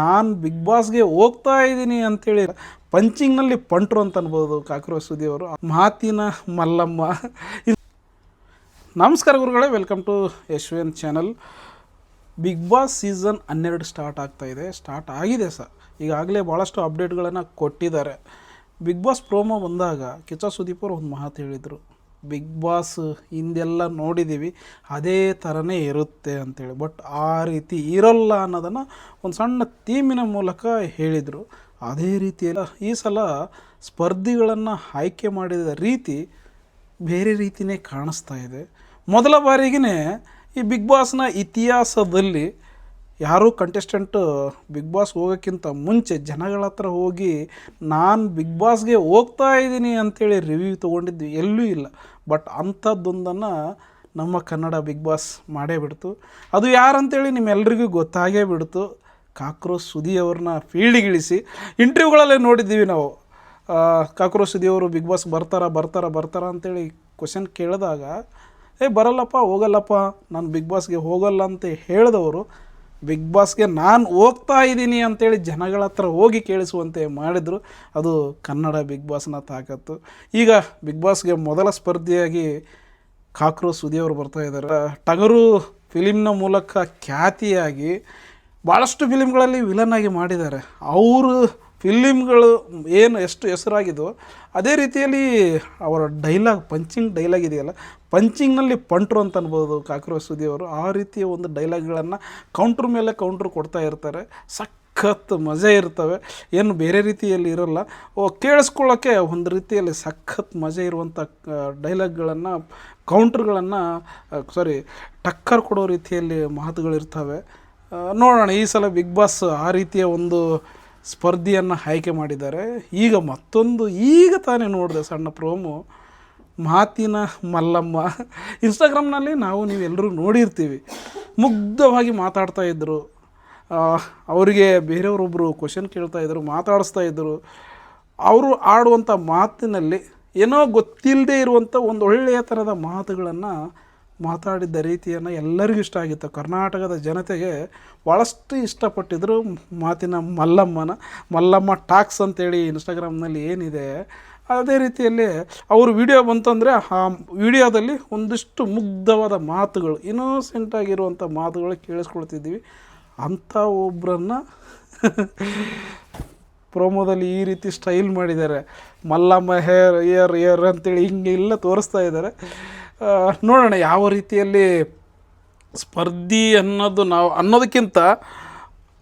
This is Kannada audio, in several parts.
ನಾನು ಬಿಗ್ ಬಾಸ್ಗೆ ಹೋಗ್ತಾ ಇದ್ದೀನಿ ಅಂತೇಳಿ ಪಂಚಿಂಗ್ನಲ್ಲಿ ಪಂಟ್ರು ಅಂತ ಅನ್ಬೋದು ಕಾಕ್ರೋಚ್ ಸುದಿಯವರು ಮಾತಿನ ಮಲ್ಲಮ್ಮ. ನಮಸ್ಕಾರ ಗುರುಗಳೇ welcome to Yashwant channel Bigg Boss season ಹನ್ನೆರಡು ಸ್ಟಾರ್ಟ್ ಆಗ್ತಾ ಇದೆ. ಸ್ಟಾರ್ಟ್ ಆಗಿದೆ ಸರ್. ಈಗಾಗಲೇ ಭಾಳಷ್ಟು ಅಪ್ಡೇಟ್ಗಳನ್ನು ಕೊಟ್ಟಿದ್ದಾರೆ. ಬಿಗ್ ಬಾಸ್ ಪ್ರೋಮೋ ಬಂದಾಗ ಕಿಚ್ಚ ಸುದೀಪ್ ಅವರು ಒಂದು ಮಾತು ಹೇಳಿದರು. ಬಿಗ್ ಬಾಸ್ ಹಿಂದೆಲ್ಲ ನೋಡಿದ್ದೀವಿ, ಅದೇ ಥರನೇ ಇರುತ್ತೆ ಅಂತೇಳಿ. ಬಟ್ ಆ ರೀತಿ ಇರೋಲ್ಲ ಅನ್ನೋದನ್ನು ಒಂದು ಸಣ್ಣ ಥೀಮಿನ ಮೂಲಕ ಹೇಳಿದರು. ಅದೇ ರೀತಿಯೆಲ್ಲ ಈ ಸಲ ಸ್ಪರ್ಧಿಗಳನ್ನು ಆಯ್ಕೆ ಮಾಡಿದ ರೀತಿ ಬೇರೆ ರೀತಿಯೇ ಕಾಣಿಸ್ತಾ ಇದೆ. ಮೊದಲ ಬಾರಿಗೇ ಈ ಬಿಗ್ ಬಾಸ್ನ ಇತಿಹಾಸದಲ್ಲಿ ಯಾರೂ ಕಂಟೆಸ್ಟೆಂಟ್ ಬಿಗ್ ಬಾಸ್ ಹೋಗೋಕ್ಕಿಂತ ಮುಂಚೆ ಜನಗಳ ಹತ್ರ ಹೋಗಿ, ನಾನು ಬಿಗ್ ಬಾಸ್ಗೆ ಹೋಗ್ತಾ ಇದ್ದೀನಿ ಅಂತೇಳಿ ರಿವ್ಯೂ ತೊಗೊಂಡಿದ್ದು ಎಲ್ಲೂ ಇಲ್ಲ. ಬಟ್ ಅಂಥದ್ದೊಂದನ್ನು ನಮ್ಮ ಕನ್ನಡ ಬಿಗ್ ಬಾಸ್ ಮಾಡೇ ಬಿಡ್ತು. ಅದು ಯಾರಂತೇಳಿ ನಿಮ್ಮೆಲ್ಲರಿಗೂ ಗೊತ್ತಾಗೇ ಬಿಡ್ತು. ಕಾಕ್ರೋಚ್ ಸುದಿ ಅವ್ರನ್ನ ಫೀಲ್ಡಿಗಿಳಿಸಿ ಇಂಟರ್ವ್ಯೂಗಳಲ್ಲೇ ನೋಡಿದ್ದೀವಿ ನಾವು. ಕಾಕ್ರೋ ಕಾಕ್ರೋಚ್ ಸುದಿ ಅವರು ಬಿಗ್ ಬಾಸ್ ಬರ್ತಾರ ಬರ್ತಾರ ಬರ್ತಾರ ಅಂತೇಳಿ ಕ್ವಶನ್ ಕೇಳಿದಾಗ, ಏ, ಬರಲ್ಲಪ್ಪ, ಹೋಗಲ್ಲಪ್ಪ. ನಾನು ಬಿಗ್ ಬಾಸ್ಗೆ ಹೋಗಲ್ಲ ಅಂತ ಹೇಳಿದವರು. ಬಿಗ್ ಬಾಸ್ಗೆ ನಾನು ಹೋಗ್ತಾ ಇದ್ದೀನಿ ಅಂತೇಳಿ ಜನಗಳ ಹತ್ರ ಹೋಗಿ ಕೇಳಿಸುವಂತೆ ಮಾಡಿದರು. ಅದು ಕನ್ನಡ ಬಿಗ್ ಬಾಸ್ನ ತಾಕತ್ತು. ಈಗ ಬಿಗ್ ಬಾಸ್ಗೆ ಮೊದಲ ಸ್ಪರ್ಧಿಯಾಗಿ ಕಾಕ್ರೋ ಸುದಿಯವರು ಬರ್ತಾ ಇದ್ದಾರೆ. ಟಗರು ಫಿಲಿಮ್ನ ಮೂಲಕ ಖ್ಯಾತಿಯಾಗಿ ಭಾಳಷ್ಟು ಫಿಲಿಮ್ಗಳಲ್ಲಿ ವಿಲನ್ ಆಗಿ ಮಾಡಿದ್ದಾರೆ. ಅವರು ಫಿಲಿಮ್ಗಳು ಏನು ಎಷ್ಟು ಹೆಸರಾಗಿದೋ ಅದೇ ರೀತಿಯಲ್ಲಿ ಅವರ ಡೈಲಾಗ್ ಪಂಚಿಂಗ್ ಡೈಲಾಗ್ ಇದೆಯಲ್ಲ ಪಂಚಿಂಗ್ನಲ್ಲಿ ಪಂಟ್ರು ಅಂತ ಅನ್ಬೋದು ಕಾಕ್ರೋಚ್ ಸುದಿಯವರು ಆ ರೀತಿಯ ಒಂದು ಡೈಲಾಗ್ಗಳನ್ನು ಕೌಂಟ್ರ್ ಮೇಲೆ ಕೌಂಟ್ರ್ ಕೊಡ್ತಾ ಇರ್ತಾರೆ. ಸಖತ್ ಮಜೆ ಇರ್ತವೆ. ಏನು ಬೇರೆ ರೀತಿಯಲ್ಲಿ ಇರೋಲ್ಲ. ಓ ಕೇಳಿಸ್ಕೊಳ್ಳೋಕ್ಕೆ ಒಂದು ರೀತಿಯಲ್ಲಿ ಸಖತ್ ಮಜಾ ಇರುವಂಥ ಡೈಲಾಗ್ಗಳನ್ನು ಕೌಂಟ್ರ್ಗಳನ್ನು ಸಾರಿ ಟಕ್ಕರ್ ಕೊಡೋ ರೀತಿಯಲ್ಲಿ ಮಾತುಗಳಿರ್ತವೆ. ನೋಡೋಣ, ಈ ಸಲ ಬಿಗ್ ಬಾಸ್ ಆ ರೀತಿಯ ಒಂದು ಸ್ಪರ್ಧಿಯನ್ನು ಆಯ್ಕೆ ಮಾಡಿದ್ದಾರೆ. ಈಗ ಮತ್ತೊಂದು ಈಗ ತಾನೇ ನೋಡಿದೆ ಸಣ್ಣ ಪ್ರೋಮು. ಮಾತಿನ ಮಲ್ಲಮ್ಮ. ಇನ್ಸ್ಟಾಗ್ರಾಮ್ನಲ್ಲಿ ನಾವು ನೀವೆಲ್ಲರೂ ನೋಡಿರ್ತೀವಿ. ಮುಗ್ಧವಾಗಿ ಮಾತಾಡ್ತಾ ಇದ್ದರು ಅವರಿಗೆ ಬೇರೆಯವರೊಬ್ಬರು ಕ್ವಶನ್ ಕೇಳ್ತಾ ಇದ್ದರು ಮಾತಾಡಿಸ್ತಾ ಇದ್ದರು ಅವರು ಆಡುವಂಥ ಮಾತಿನಲ್ಲಿ ಏನೋ ಗೊತ್ತಿಲ್ಲದೆ ಇರುವಂಥ ಒಂದು ಒಳ್ಳೆಯ ಥರದ ಮಾತುಗಳನ್ನು ಮಾತಾಡಿದ್ದ ರೀತಿಯನ್ನು ಎಲ್ಲರಿಗೂ ಇಷ್ಟ ಆಗಿತ್ತು. ಕರ್ನಾಟಕದ ಜನತೆಗೆ ಭಾಳಷ್ಟು ಇಷ್ಟಪಟ್ಟಿದ್ದರು ಮಾತಿನ ಮಲ್ಲಮ್ಮನ, ಮಲ್ಲಮ್ಮ ಟಾಕ್ಸ್ ಅಂತೇಳಿ ಇನ್ಸ್ಟಾಗ್ರಾಮ್ನಲ್ಲಿ ಏನಿದೆ, ಅದೇ ರೀತಿಯಲ್ಲಿ ಅವರು ವಿಡಿಯೋ ಬಂತಂದರೆ ಆ ವಿಡಿಯೋದಲ್ಲಿ ಒಂದಿಷ್ಟು ಮುಗ್ಧವಾದ ಮಾತುಗಳು ಇನ್ನೋಸೆಂಟ್ ಆಗಿರುವಂಥ ಮಾತುಗಳು ಕೇಳಿಸ್ಕೊಳ್ತಿದ್ದೀವಿ ಅಂಥ ಒಬ್ಬರನ್ನು ಪ್ರೋಮೋದಲ್ಲಿ ಈ ರೀತಿ ಸ್ಟೈಲ್ ಮಾಡಿದ್ದಾರೆ. ಮಲ್ಲಮ್ಮ ಹೇರ್ ಇಯರ್ ಇಯರ್ ಅಂತೇಳಿ ಹಿಂಗೆ ಇಲ್ಲ ತೋರಿಸ್ತಾ ಇದ್ದಾರೆ. ನೋಡೋಣ ಯಾವ ರೀತಿಯಲ್ಲಿ ಸ್ಪರ್ಧಿ ಅನ್ನೋದು ನಾವು ಅನ್ನೋದಕ್ಕಿಂತ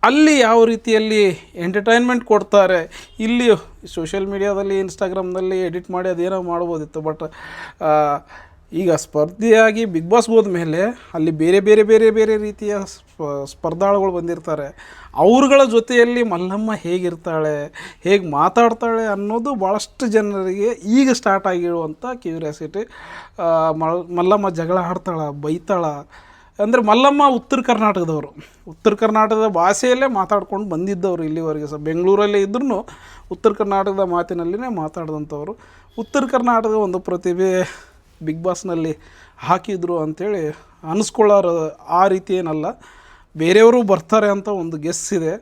ಅಲ್ಲಿ ಯಾವ ರೀತಿಯಲ್ಲಿ ಎಂಟರ್ಟೈನ್ಮೆಂಟ್ ಕೊಡ್ತಾರೆ. ಇಲ್ಲಿ ಸೋಷಿಯಲ್ ಮೀಡಿಯಾದಲ್ಲಿ ಇನ್ಸ್ಟಾಗ್ರಾಮ್ನಲ್ಲಿ ಎಡಿಟ್ ಮಾಡಿ ಅದೇನೋ ಮಾಡ್ಬೋದಿತ್ತು. ಬಟ್ ಈಗ ಸ್ಪರ್ಧಿಯಾಗಿ ಬಿಗ್ ಬಾಸ್ ಹೋದ್ಮೇಲೆ ಅಲ್ಲಿ ಬೇರೆ ಬೇರೆ ಬೇರೆ ಬೇರೆ ರೀತಿಯ ಸ್ಪ- ಸ್ಪರ್ಧಾಳುಗಳು ಬಂದಿರ್ತಾರೆ. ಅವ್ರುಗಳ ಜೊತೆಯಲ್ಲಿ ಮಲ್ಲಮ್ಮ ಹೇಗಿರ್ತಾಳೆ, ಹೇಗೆ ಮಾತಾಡ್ತಾಳೆ ಅನ್ನೋದು ಭಾಳಷ್ಟು ಜನರಿಗೆ ಈಗ ಸ್ಟಾರ್ಟ್ ಆಗಿರುವಂಥ ಕ್ಯೂರಿಯಾಸಿಟಿ ಮಲ್, ಮಲ್ಲಮ್ಮ ಜಗಳ ಆಡ್ತಾಳ, ಬೈತಾಳ. ಅಂದರೆ ಮಲ್ಲಮ್ಮ ಉತ್ತರ ಕರ್ನಾಟಕದವರು. ಉತ್ತರ ಕರ್ನಾಟಕದ ಭಾಷೆಯಲ್ಲೇ ಮಾತಾಡ್ಕೊಂಡು ಬಂದಿದ್ದವರು ಇಲ್ಲಿವರೆಗೆ ಸಹ. ಬೆಂಗಳೂರಲ್ಲೇ ಇದ್ರೂ ಉತ್ತರ ಕರ್ನಾಟಕದ ಮಾತಿನಲ್ಲಿನೇ ಮಾತಾಡಿದಂಥವ್ರು. ಉತ್ತರ ಕರ್ನಾಟಕದ ಒಂದು ಪ್ರತಿಭೆ ಬಿಗ್ ಬಾಸ್ನಲ್ಲಿ ಹಾಕಿದ್ರು ಅಂಥೇಳಿ ಅನಿಸ್ಕೊಳ್ಳೋರು ಆ ರೀತಿ ಏನಲ್ಲ. ಬೇರೆಯವರು ಬರ್ತಾರೆ ಅಂತ ಒಂದು ಗೆಸ್ ಇದೆ.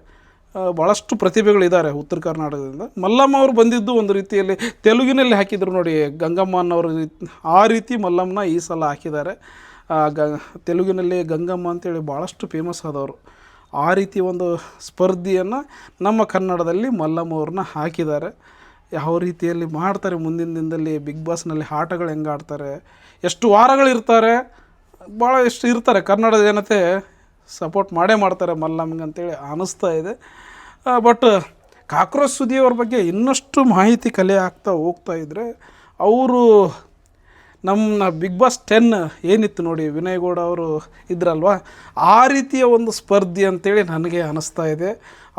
ಭಾಳಷ್ಟು ಪ್ರತಿಭೆಗಳಿದ್ದಾರೆ ಉತ್ತರ ಕರ್ನಾಟಕದಿಂದ. ಮಲ್ಲಮ್ಮ ಅವರು ಬಂದಿದ್ದು ಒಂದು ರೀತಿಯಲ್ಲಿ ತೆಲುಗಿನಲ್ಲಿ ಹಾಕಿದ್ರು ನೋಡಿ ಗಂಗಮ್ಮನವರು ಆ ರೀತಿ ಮಲ್ಲಮ್ಮನ ಈ ಸಲ ಹಾಕಿದ್ದಾರೆ. ಗ, ತೆಲುಗಿನಲ್ಲಿ ಗಂಗಮ್ಮ ಅಂತೇಳಿ ಭಾಳಷ್ಟು ಫೇಮಸ್ ಆದವರು. ಆ ರೀತಿ ಒಂದು ಸ್ಪರ್ಧಿಯನ್ನು ನಮ್ಮ ಕನ್ನಡದಲ್ಲಿ ಮಲ್ಲಮ್ಮ ಅವ್ರನ್ನ ಹಾಕಿದ್ದಾರೆ. ಯಾವ ರೀತಿಯಲ್ಲಿ ಮಾಡ್ತಾರೆ ಮುಂದಿನ ದಿನದಲ್ಲಿ ಬಿಗ್ ಬಾಸ್ನಲ್ಲಿ ಆಟಗಳು ಹೆಂಗೆ ಆಡ್ತಾರೆ, ಎಷ್ಟು ವಾರಗಳಿರ್ತಾರೆ ಭಾಳ ಎಷ್ಟು ಇರ್ತಾರೆ. ಕನ್ನಡ ಜನತೆ ಸಪೋರ್ಟ್ ಮಾಡೇ ಮಾಡ್ತಾರೆ ಮಲ್ಲಮ್ಗೆ ಅಂತೇಳಿ ಅನ್ನಿಸ್ತಾ ಇದೆ. ಬಟ್ ಕಾಕ್ರೋಚ್ ಸುದಿಯವ್ರ ಬಗ್ಗೆ ಇನ್ನಷ್ಟು ಮಾಹಿತಿ ಕಲೆ ಆಗ್ತಾ ಹೋಗ್ತಾ ಇದ್ದರೆ ಅವರು ನಮ್ಮ ಬಿಗ್ ಬಾಸ್ ಟೆನ್ ಏನಿತ್ತು ನೋಡಿ, ವಿನಯ್ ಗೌಡ ಅವರು ಇದ್ರಲ್ವ? ಆ ರೀತಿಯ ಒಂದು ಸ್ಪರ್ಧಿ ಅಂತೇಳಿ ನನಗೆ ಅನ್ನಿಸ್ತಾ ಇದೆ.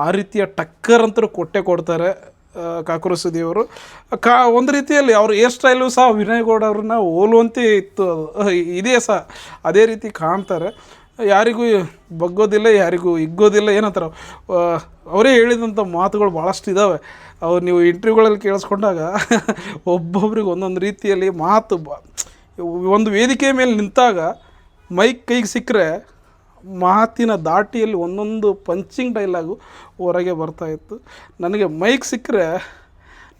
ಆ ರೀತಿಯ ಟಕ್ಕರ್ ಅಂತೂ ಕೊಟ್ಟೆ ಕೊಡ್ತಾರೆ. ಆ, ದೇವರು. ಕಾ ಒಂದು ರೀತಿಯಲ್ಲಿ ಅವ್ರ ಏರ್ ಸ್ಟೈಲು ಸಹ ವಿನಯ್ ಗೌಡ ಅವ್ರನ್ನ ಹೋಲುವಂತೆ ಇತ್ತು ಅದು. ಇದೇ ಸಹ. ಅದೇ ರೀತಿ ಕಾಣ್ತಾರೆ. ಯಾರಿಗೂ ಬಗ್ಗೋದಿಲ್ಲ ಯಾರಿಗೂ ಹಿಗ್ಗೋದಿಲ್ಲ ಏನಂತಾರೆ ಅವರೇ. ಹೇಳಿದಂಥ ಮಾತುಗಳು ಭಾಳಷ್ಟು ಇದ್ದಾವೆ ಅವ್ರು ನೀವು ಇಂಟರ್ವ್ಯೂಗಳಲ್ಲಿ ಕೇಳಿಸ್ಕೊಂಡಾಗ ಒಬ್ಬೊಬ್ರಿಗೆ ಒಂದೊಂದು ರೀತಿಯಲ್ಲಿ ಮಾತು ಬ ಒಂದು ವೇದಿಕೆ ಮೇಲೆ ನಿಂತಾಗ ಮೈಕ್ ಕೈಗೆ ಸಿಕ್ಕರೆ ಮಾತಿನ ದಾಟಿಯಲ್ಲಿ ಒಂದೊಂದು ಪಂಚಿಂಗ್ ಡೈಲಾಗು ಹೊರಗೆ ಬರ್ತಾ ಇತ್ತು. ನನಗೆ ಮೈಕ್ ಸಿಕ್ಕರೆ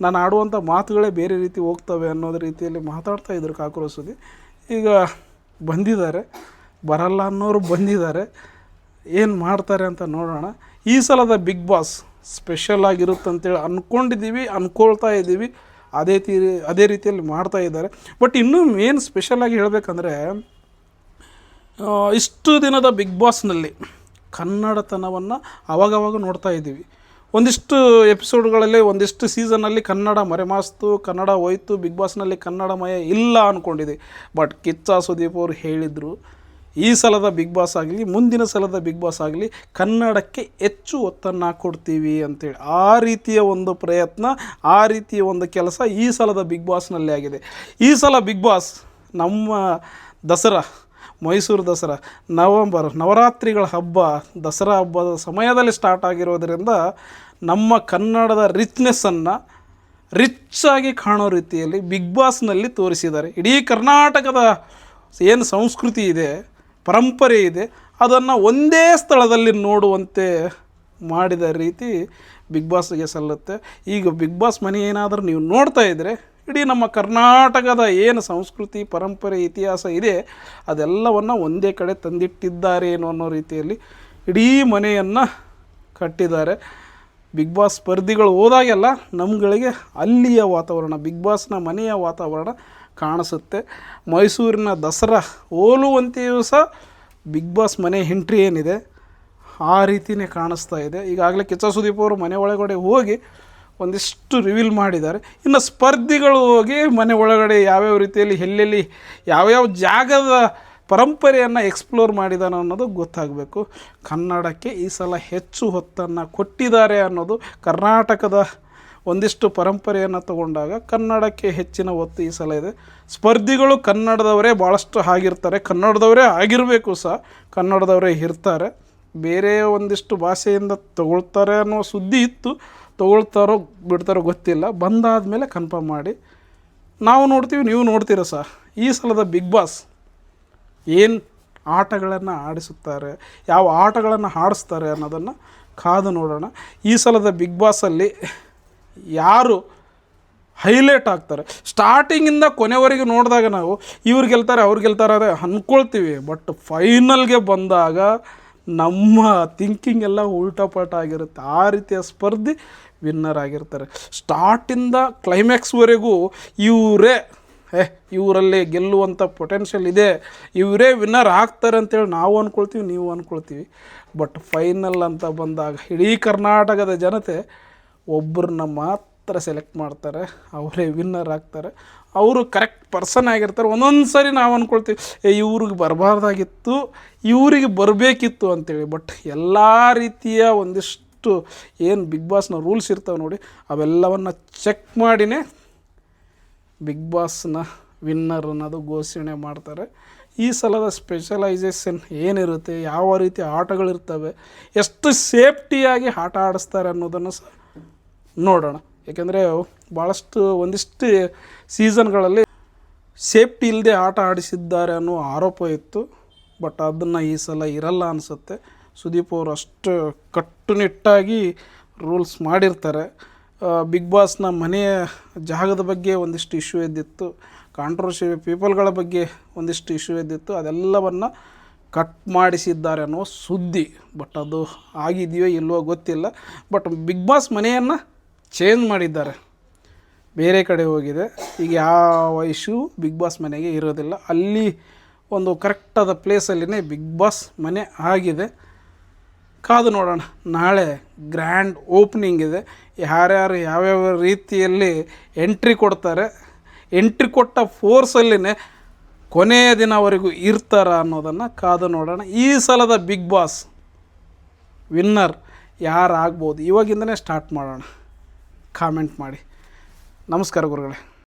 ನಾನು ಆಡುವಂಥ ಮಾತುಗಳೇ ಬೇರೆ ರೀತಿ ಹೋಗ್ತವೆ ಅನ್ನೋದು ರೀತಿಯಲ್ಲಿ ಮಾತಾಡ್ತಾ ಇದ್ರು ಕಾಕ್ರೋಚ್ ಸುದಿ. ಈಗ ಬಂದಿದ್ದಾರೆ. ಬರಲ್ಲ ಅನ್ನೋರು ಬಂದಿದ್ದಾರೆ. ಏನು ಮಾಡ್ತಾರೆ ಅಂತ ನೋಡೋಣ. ಈ ಸಲದ ಬಿಗ್ ಬಾಸ್ ಸ್ಪೆಷಲ್ ಆಗಿರುತ್ತಂತೇಳಿ ಅಂದ್ಕೊಂಡಿದ್ದೀವಿ ಅಂದ್ಕೊಳ್ತಾ ಇದ್ದೀವಿ. ಅದೇ ತೀರಿ ಅದೇ ರೀತಿಯಲ್ಲಿ ಮಾಡ್ತಾ ಇದ್ದಾರೆ. ಬಟ್ ಇನ್ನೂ ಮೇನ್ ಸ್ಪೆಷಲಾಗಿ ಹೇಳಬೇಕಂದ್ರೆ ಆ, ಇಷ್ಟು ದಿನದ ಬಿಗ್ ಬಾಸ್ನಲ್ಲಿ ಕನ್ನಡತನವನ್ನು ಅವಾಗವಾಗ ನೋಡ್ತಾ ಇದ್ದೀವಿ. ಒಂದಿಷ್ಟು ಎಪಿಸೋಡ್ಗಳಲ್ಲಿ, ಒಂದಿಷ್ಟು ಸೀಸನಲ್ಲಿ ಕನ್ನಡ ಮರೆಮಾಸ್ತು, ಕನ್ನಡ ಹೋಯ್ತು, ಬಿಗ್ ಬಾಸ್ನಲ್ಲಿ ಕನ್ನಡಮಯ ಇಲ್ಲ ಅಂದ್ಕೊಂಡಿದೆ ಬಟ್ ಕಿಚ್ಚ ಸುದೀಪ್ ಅವರು ಹೇಳಿದರು, ಈ ಸಲದ ಬಿಗ್ ಬಾಸ್ ಆಗಲಿ, ಮುಂದಿನ ಸಲದ ಬಿಗ್ ಬಾಸ್ ಆಗಲಿ, ಕನ್ನಡಕ್ಕೆ ಹೆಚ್ಚು ಒತ್ತನ್ನು ಕೊಡ್ತೀವಿ ಅಂತೇಳಿ. ಆ ರೀತಿಯ ಒಂದು ಪ್ರಯತ್ನ, ಆ ರೀತಿಯ ಒಂದು ಕೆಲಸ ಈ ಸಲದ ಬಿಗ್ ಬಾಸ್ನಲ್ಲಿ ಆಗಿದೆ. ಈ ಸಲ ಬಿಗ್ ಬಾಸ್ ನಮ್ಮ ದಸರಾ ಮೈಸೂರು ದಸರಾ, ನವಂಬರ್, ನವರಾತ್ರಿಗಳ ಹಬ್ಬ, ದಸರಾ ಹಬ್ಬದ ಸಮಯದಲ್ಲಿ ಸ್ಟಾರ್ಟ್ ಆಗಿರೋದರಿಂದ ನಮ್ಮ ಕನ್ನಡದ ರಿಚ್ನೆಸ್ಸನ್ನು ರಿಚ್ ಆಗಿ ಕಾಣೋ ರೀತಿಯಲ್ಲಿ ಬಿಗ್ ಬಾಸ್ನಲ್ಲಿ ತೋರಿಸಿದ್ದಾರೆ. ಇಡೀ ಕರ್ನಾಟಕದ ಏನು ಸಂಸ್ಕೃತಿ ಇದೆ, ಪರಂಪರೆ ಇದೆ, ಅದನ್ನು ಒಂದೇ ಸ್ಥಳದಲ್ಲಿ ನೋಡುವಂತೆ ಮಾಡಿದ ರೀತಿ ಬಿಗ್ ಬಾಸ್ಗೆ ಸಲ್ಲುತ್ತೆ. ಈಗ ಬಿಗ್ ಬಾಸ್ ಮನೆ ಏನಾದರೂ ನೀವು ನೋಡ್ತಾ ಇದ್ದರೆ ಇಡೀ ನಮ್ಮ ಕರ್ನಾಟಕದ ಏನು ಸಂಸ್ಕೃತಿ, ಪರಂಪರೆ, ಇತಿಹಾಸ ಇದೆ, ಅದೆಲ್ಲವನ್ನು ಒಂದೇ ಕಡೆ ತಂದಿಟ್ಟಿದ್ದಾರೆ ಏನೋ ಅನ್ನೋ ರೀತಿಯಲ್ಲಿ ಇಡೀ ಮನೆಯನ್ನು ಕಟ್ಟಿದ್ದಾರೆ. ಬಿಗ್ ಬಾಸ್ ಸ್ಪರ್ಧಿಗಳು ಹೋದಾಗೆಲ್ಲ ನಮ್ಗಳಿಗೆ ಅಲ್ಲಿಯ ವಾತಾವರಣ, ಬಿಗ್ ಬಾಸ್ನ ಮನೆಯ ವಾತಾವರಣ ಕಾಣಿಸುತ್ತೆ. ಮೈಸೂರಿನ ದಸರಾ ಹೋಲುವಂತೆಯೂ ಸಹ ಬಿಗ್ ಬಾಸ್ ಮನೆ ಎಂಟ್ರಿ ಏನಿದೆ, ಆ ರೀತಿಯೇ ಕಾಣಿಸ್ತಾ ಇದೆ. ಈಗಾಗಲೇ ಕಿಚ್ಚ ಸುದೀಪ್ ಅವರು ಮನೆ ಒಳಗಡೆ ಹೋಗಿ ಒಂದಿಷ್ಟು ರಿವೀಲ್ ಮಾಡಿದ್ದಾರೆ. ಇನ್ನು ಸ್ಪರ್ಧಿಗಳು ಹೋಗಿ ಮನೆ ಒಳಗಡೆ ಯಾವ್ಯಾವ ರೀತಿಯಲ್ಲಿ ಎಲ್ಲೆಲ್ಲಿ ಯಾವ್ಯಾವ ಜಾಗದ ಪರಂಪರೆಯನ್ನು ಎಕ್ಸ್ಪ್ಲೋರ್ ಮಾಡಿದಾನೆ ಅನ್ನೋದು ಗೊತ್ತಾಗಬೇಕು. ಕನ್ನಡಕ್ಕೆ ಈ ಸಲ ಹೆಚ್ಚು ಹೊತ್ತನ್ನು ಕೊಟ್ಟಿದ್ದಾರೆ ಅನ್ನೋದು ಕರ್ನಾಟಕದ ಒಂದಿಷ್ಟು ಪರಂಪರೆಯನ್ನು ತಗೊಂಡಾಗ ಕನ್ನಡಕ್ಕೆ ಹೆಚ್ಚಿನ ಒತ್ತು ಈ ಸಲ ಇದೆ. ಸ್ಪರ್ಧಿಗಳು ಕನ್ನಡದವರೇ ಭಾಳಷ್ಟು ಆಗಿರ್ತಾರೆ. ಕನ್ನಡದವರೇ ಆಗಿರಬೇಕು ಸಹ. ಕನ್ನಡದವರೇ ಇರ್ತಾರೆ. ಬೇರೆ ಒಂದಿಷ್ಟು ಭಾಷೆಯಿಂದ ತಗೊಳ್ತಾರೆ ಅನ್ನೋ ಸುದ್ದಿ ಇತ್ತು. ತಗೊಳ್ತಾರೋ ಬಿಡ್ತಾರೋ ಗೊತ್ತಿಲ್ಲ. ಬಂದಾದ ಮೇಲೆ ಕನ್ಫರ್ಮ್ ಮಾಡಿ. ನಾವು ನೋಡ್ತೀವಿ, ನೀವು ನೋಡ್ತೀರ ಸಹ ಈ ಸಲದ ಬಿಗ್ ಬಾಸ್ ಏನು ಆಟಗಳನ್ನು ಆಡಿಸುತ್ತಾರೆ, ಯಾವ ಆಟಗಳನ್ನು ಆಡಿಸ್ತಾರೆ ಅನ್ನೋದನ್ನು ಕಾದು ನೋಡೋಣ. ಈ ಸಲದ ಬಿಗ್ ಬಾಸಲ್ಲಿ ಯಾರು ಹೈಲೈಟ್ ಆಗ್ತಾರೆ. ಸ್ಟಾರ್ಟಿಂಗಿಂದ ಕೊನೆವರೆಗೆ ನೋಡಿದಾಗ ನಾವು ಇವ್ರು ಗೆಲ್ತಾರೆ, ಅವ್ರು ಗೆಲ್ತಾರೆ ಅದೇ ಅಂದ್ಕೊಳ್ತೀವಿ ಬಟ್ ಫೈನಲ್ಗೆ ಬಂದಾಗ ನಮ್ಮ ಥಿಂಕಿಂಗ್ ಎಲ್ಲ ಉಲ್ಟಾಪಾಟ ಆಗಿರುತ್ತೆ. ಆ ರೀತಿಯ ಸ್ಪರ್ಧಿ ವಿನ್ನರ್ ಆಗಿರ್ತಾರೆ. ಸ್ಟಾರ್ಟಿಂದ ಕ್ಲೈಮ್ಯಾಕ್ಸ್ವರೆಗೂ ಇವರೇ ಏ ಇವರಲ್ಲಿ ಗೆಲ್ಲುವಂಥ ಪೊಟೆನ್ಷಿಯಲ್ ಇದೆ. ಇವರೇ ವಿನ್ನರ್ ಆಗ್ತಾರೆ ಅಂತೇಳಿ ನಾವು ಅಂದ್ಕೊಳ್ತೀವಿ ನೀವು ಅಂದ್ಕೊಳ್ತೀವಿ ಬಟ್ ಫೈನಲ್ ಅಂತ ಬಂದಾಗ ಇಡೀ ಕರ್ನಾಟಕದ ಜನತೆ ಒಬ್ಬರನ್ನ ಮಾತ್ರ ಸೆಲೆಕ್ಟ್ ಮಾಡ್ತಾರೆ, ಅವರೇ ವಿನ್ನರ್ ಆಗ್ತಾರೆ. ಅವರು ಕರೆಕ್ಟ್ ಪರ್ಸನ್ ಆಗಿರ್ತಾರೆ. ಒಂದೊಂದು ಸರಿ ನಾವು ಅಂದ್ಕೊಳ್ತೀವಿ ಏ, ಇವ್ರಿಗೆ ಬರಬಾರ್ದಾಗಿತ್ತು, ಇವರಿಗೆ ಬರಬೇಕಿತ್ತು ಅಂತೇಳಿ. ಬಟ್ ಎಲ್ಲ ರೀತಿಯ ಒಂದಿಷ್ಟು ಏನು ಬಿಗ್ ಬಾಸ್ನ ರೂಲ್ಸ್ ಇರ್ತವೆ ನೋಡಿ, ಅವೆಲ್ಲವನ್ನು ಚೆಕ್ ಮಾಡಿನೇ ಬಿಗ್ ಬಾಸ್ನ ವಿನ್ನರ್ ಅನ್ನೋದು ಘೋಷಣೆ ಮಾಡ್ತಾರೆ. ಈ ಸಲದ ಸ್ಪೆಷಲೈಸೇಷನ್ ಏನಿರುತ್ತೆ, ಯಾವ ರೀತಿ ಆಟಗಳಿರ್ತವೆ, ಎಷ್ಟು ಸೇಫ್ಟಿಯಾಗಿ ಆಟ ಆಡಿಸ್ತಾರೆ ಅನ್ನೋದನ್ನು ಸಹ ನೋಡೋಣ. ಏಕೆಂದರೆ ಭಾಳಷ್ಟು ಒಂದಿಷ್ಟು ಸೀಸನ್ಗಳಲ್ಲಿ ಸೇಫ್ಟಿ ಇಲ್ಲದೆ ಆಟ ಆಡಿಸಿದ್ದಾರೆ ಅನ್ನೋ ಆರೋಪ ಇತ್ತು ಬಟ್ ಅದನ್ನು ಈ ಸಲ ಇರಲ್ಲ ಅನಿಸುತ್ತೆ. ಸುದೀಪ್ ಅವರು ಅಷ್ಟು ಕಟ್ಟುನಿಟ್ಟಾಗಿ ರೂಲ್ಸ್ ಮಾಡಿರ್ತಾರೆ. ಬಿಗ್ ಬಾಸ್ನ ಮನೆಯ ಜಾಗದ ಬಗ್ಗೆ ಒಂದಿಷ್ಟು ಇಶ್ಯೂ ಎದ್ದಿತ್ತು. ಕಾಂಟ್ರವರ್ಷಿ ಪೀಪಲ್ಗಳ ಬಗ್ಗೆ ಒಂದಿಷ್ಟು ಇಶ್ಯೂ ಎದ್ದಿತ್ತು. ಅದೆಲ್ಲವನ್ನು ಕಟ್ ಮಾಡಿಸಿದ್ದಾರೆ ಅನ್ನೋ ಸುದ್ದಿ. ಬಟ್ ಅದು ಆಗಿದೆಯೋ ಇಲ್ವೋ ಗೊತ್ತಿಲ್ಲ. ಬಟ್ ಬಿಗ್ ಬಾಸ್ ಮನೆಯನ್ನು ಚೇಂಜ್ ಮಾಡಿದ್ದಾರೆ. ಬೇರೆ ಕಡೆ ಹೋಗಿದೆ. ಈಗ ಯಾವ ಇಶ್ಯೂ ಬಿಗ್ ಬಾಸ್ ಮನೆಗೆ ಇರೋದಿಲ್ಲ. ಅಲ್ಲಿ ಒಂದು ಕರೆಕ್ಟಾದ ಪ್ಲೇಸಲ್ಲಿನೇ ಬಿಗ್ ಬಾಸ್ ಮನೆ ಆಗಿದೆ. ಕಾದು ನೋಡೋಣ. ನಾಳೆ ಗ್ರ್ಯಾಂಡ್ ಓಪನಿಂಗ್ ಇದೆ. ಯಾರ್ಯಾರು ಯಾವ್ಯಾವ ರೀತಿಯಲ್ಲಿ ಎಂಟ್ರಿ ಕೊಡ್ತಾರೆ ಎಂಟ್ರಿ ಕೊಟ್ಟ ಫೋರ್ಸಲ್ಲಿನೇ ಕೊನೆಯ ದಿನವರೆಗೂ ಇರ್ತಾರ ಅನ್ನೋದನ್ನು ಕಾದು ನೋಡೋಣ. ಈ ಸಲದ ಬಿಗ್ ಬಾಸ್ ವಿನ್ನರ್ ಯಾರು ಆಗ್ಬೋದು ಇವಾಗಿಂದನೇ ಸ್ಟಾರ್ಟ್ ಮಾಡೋಣ. ಕಾಮೆಂಟ್ ಮಾಡಿ. ನಮಸ್ಕಾರ ಗುರುಗಳೇ.